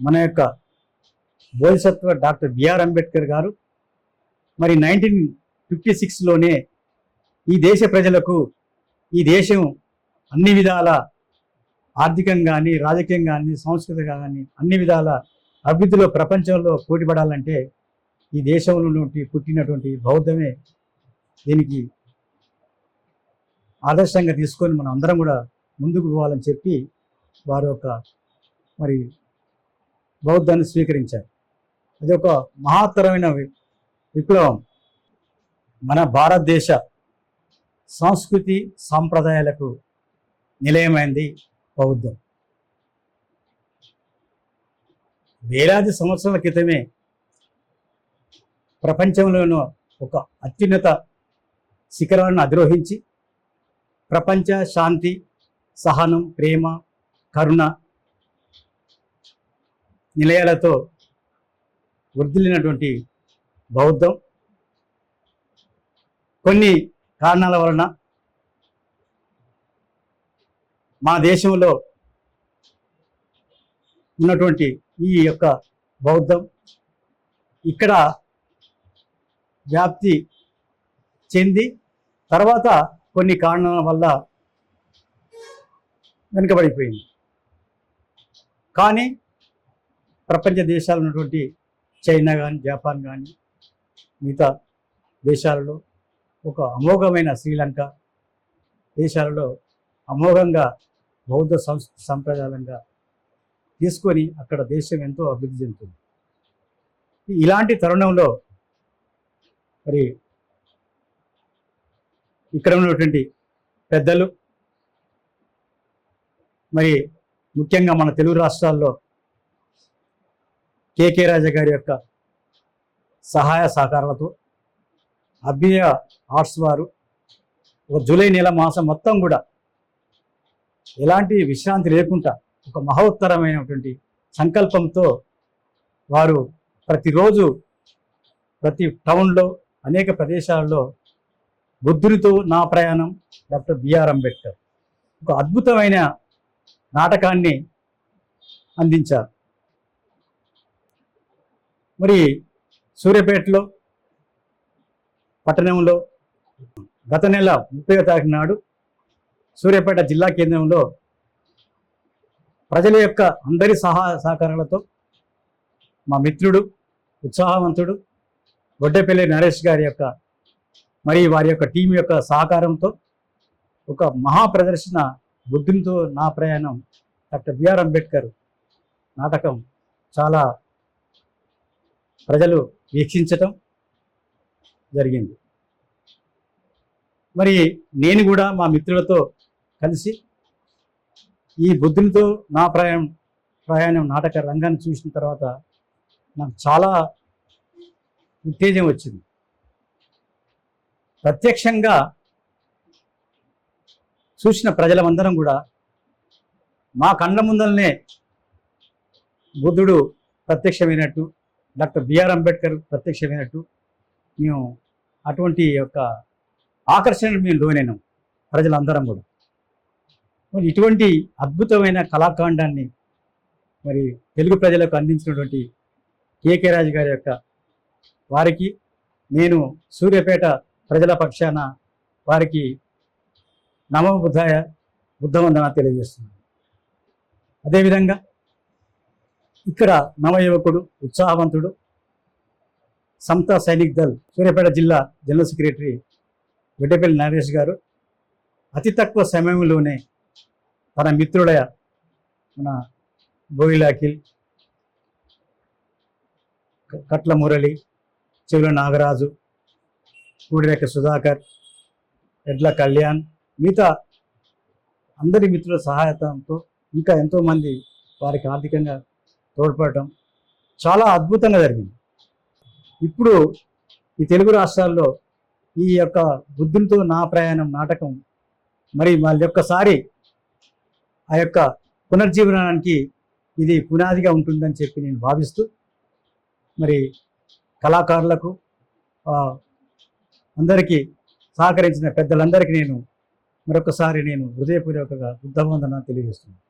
మన యొక్క Bodhisattva doctor BR Ambedkar గారు. మరి నైన్టీన్ ఫిఫ్టీ సిక్స్లోనే ఈ దేశ ప్రజలకు ఈ దేశం అన్ని విధాల ఆర్థికంగా కానీ రాజకీయంగా కానీ సాంస్కృతికంగా కానీ అన్ని విధాల అభివృద్ధిలో ప్రపంచంలో పోటీపడాలంటే ఈ దేశంలో నుండి పుట్టినటువంటి బౌద్ధమే దీనికి ఆదర్శంగా తీసుకొని మనం అందరం కూడా ముందుకు పోవాలని చెప్పి వారు ఒక మరి బౌద్ధాన్ని స్వీకరించారు. అది ఒక మహత్తరమైన విప్లవం. మన భారతదేశ సంస్కృతి సాంప్రదాయాలకు నిలయమైంది బౌద్ధం. వేలాది సంవత్సరాల క్రితమే ప్రపంచంలోనూ ఒక అత్యున్నత శిఖరాలను అధిరోహించి ప్రపంచ శాంతి సహనం ప్రేమ కరుణ నిలయాలతో వృద్ధిల్లినటువంటి బౌద్ధం. కొన్ని కారణాల వలన మా దేశంలో ఉన్నటువంటి ఈ యొక్క బౌద్ధం ఇక్కడ వ్యాప్తి చెంది తర్వాత కొన్ని కారణాల వల్ల వెనుకబడిపోయింది. కానీ ప్రపంచ దేశాలు ఉన్నటువంటి చైనా కానీ జపాన్ కానీ మిగతా దేశాలలో ఒక అమోఘమైన శ్రీలంక దేశాలలో అమోఘంగా బౌద్ధ సంస్ సంప్రదాయంగా తీసుకొని అక్కడ దేశం ఎంతో అభివృద్ధి చెందుతుంది. ఇలాంటి తరుణంలో మరి ఇక్కడ ఉన్నటువంటి పెద్దలు మరి ముఖ్యంగా మన తెలుగు రాష్ట్రాల్లో కేకే రాజా గారి యొక్క సహాయ సహకారాలతో అభ్యయ ఆర్ట్స్ వారు ఒక జూలై నెల మాసం మొత్తం కూడా ఎలాంటి విశ్రాంతి లేకుండా ఒక మహోత్తరమైనటువంటి సంకల్పంతో వారు ప్రతిరోజు ప్రతి టౌన్లో అనేక ప్రదేశాల్లో బుద్ధునితో నా ప్రయాణం డాక్టర్ బిఆర్ అంబేద్కర్. ఒక అద్భుతమైన నాటకాన్ని అందించారు. మరి సూర్యాపేటలో పట్టణంలో గత నెల ముప్పై తారీఖు నాడు సూర్యాపేట జిల్లా కేంద్రంలో ప్రజల యొక్క అందరి సహాయ సహకారాలతో మా మిత్రుడు ఉత్సాహవంతుడు గొడ్డపల్లి నరేష్ గారి యొక్క మరి వారి యొక్క టీం యొక్క సహకారంతో ఒక మహా ప్రదర్శన బుద్ధునితో నా ప్రయాణం డాక్టర్ బిఆర్ అంబేద్కర్ నాటకం చాలా ప్రజలు వీక్షించటం జరిగింది. మరి నేను కూడా మా మిత్రులతో కలిసి ఈ బుద్ధునితో నా ప్రయాణం ప్రయాణం నాటక రంగాన్ని చూసిన తర్వాత నాకు చాలా ఉత్తేజం వచ్చింది. ప్రత్యక్షంగా చూసిన ప్రజలమందరం కూడా మా కండ ముందరనే బుద్ధుడు ప్రత్యక్షమైనట్టు డాక్టర్ బిఆర్ అంబేద్కర్ ప్రత్యక్షమైనట్టు మేము అటువంటి యొక్క ఆకర్షణ మేము లోనైనాం ప్రజలందరం కూడా. మరి ఇటువంటి అద్భుతమైన కళాకాండాన్ని మరి తెలుగు ప్రజలకు అందించినటువంటి కేకే రాజు గారి యొక్క వారికి నేను సూర్యాపేట ప్రజల పక్షాన వారికి నమో బుద్ధాయ బుద్ధవందన తెలియజేస్తున్నాను. అదేవిధంగా ఇక్కడ నవయువకుడు ఉత్సాహవంతుడు సమతా సైనిక్ దళ్ సూర్యాపేట జిల్లా జనరల్ సెక్రటరీ వెడ్డపల్లి నరేష్ గారు. అతి తక్కువ సమయంలోనే తన మిత్రుడ మన బోయిల అఖిల్ కట్ల మురళి చెవుల నాగరాజు కూడిరేఖ సుధాకర్ ఎడ్ల కళ్యాణ్ మిగతా అందరి మిత్రుల సహాయతంతో ఇంకా ఎంతోమంది వారికి ఆర్థికంగా తోడ్పడటం చాలా అద్భుతంగా జరిగింది. ఇప్పుడు ఈ తెలుగు రాష్ట్రాల్లో ఈ యొక్క బుద్ధునితో నా ప్రయాణం నాటకం మరి వాళ్ళ యొక్కసారి ఆ యొక్క పునర్జీవనానికి ఇది పునాదిగా ఉంటుందని చెప్పి నేను భావిస్తూ మరి కళాకారులకు అందరికీ సహకరించిన పెద్దలందరికీ నేను మరొకసారి నేను హృదయపూర్వకంగా బుద్ధవందన తెలియజేస్తున్నాను.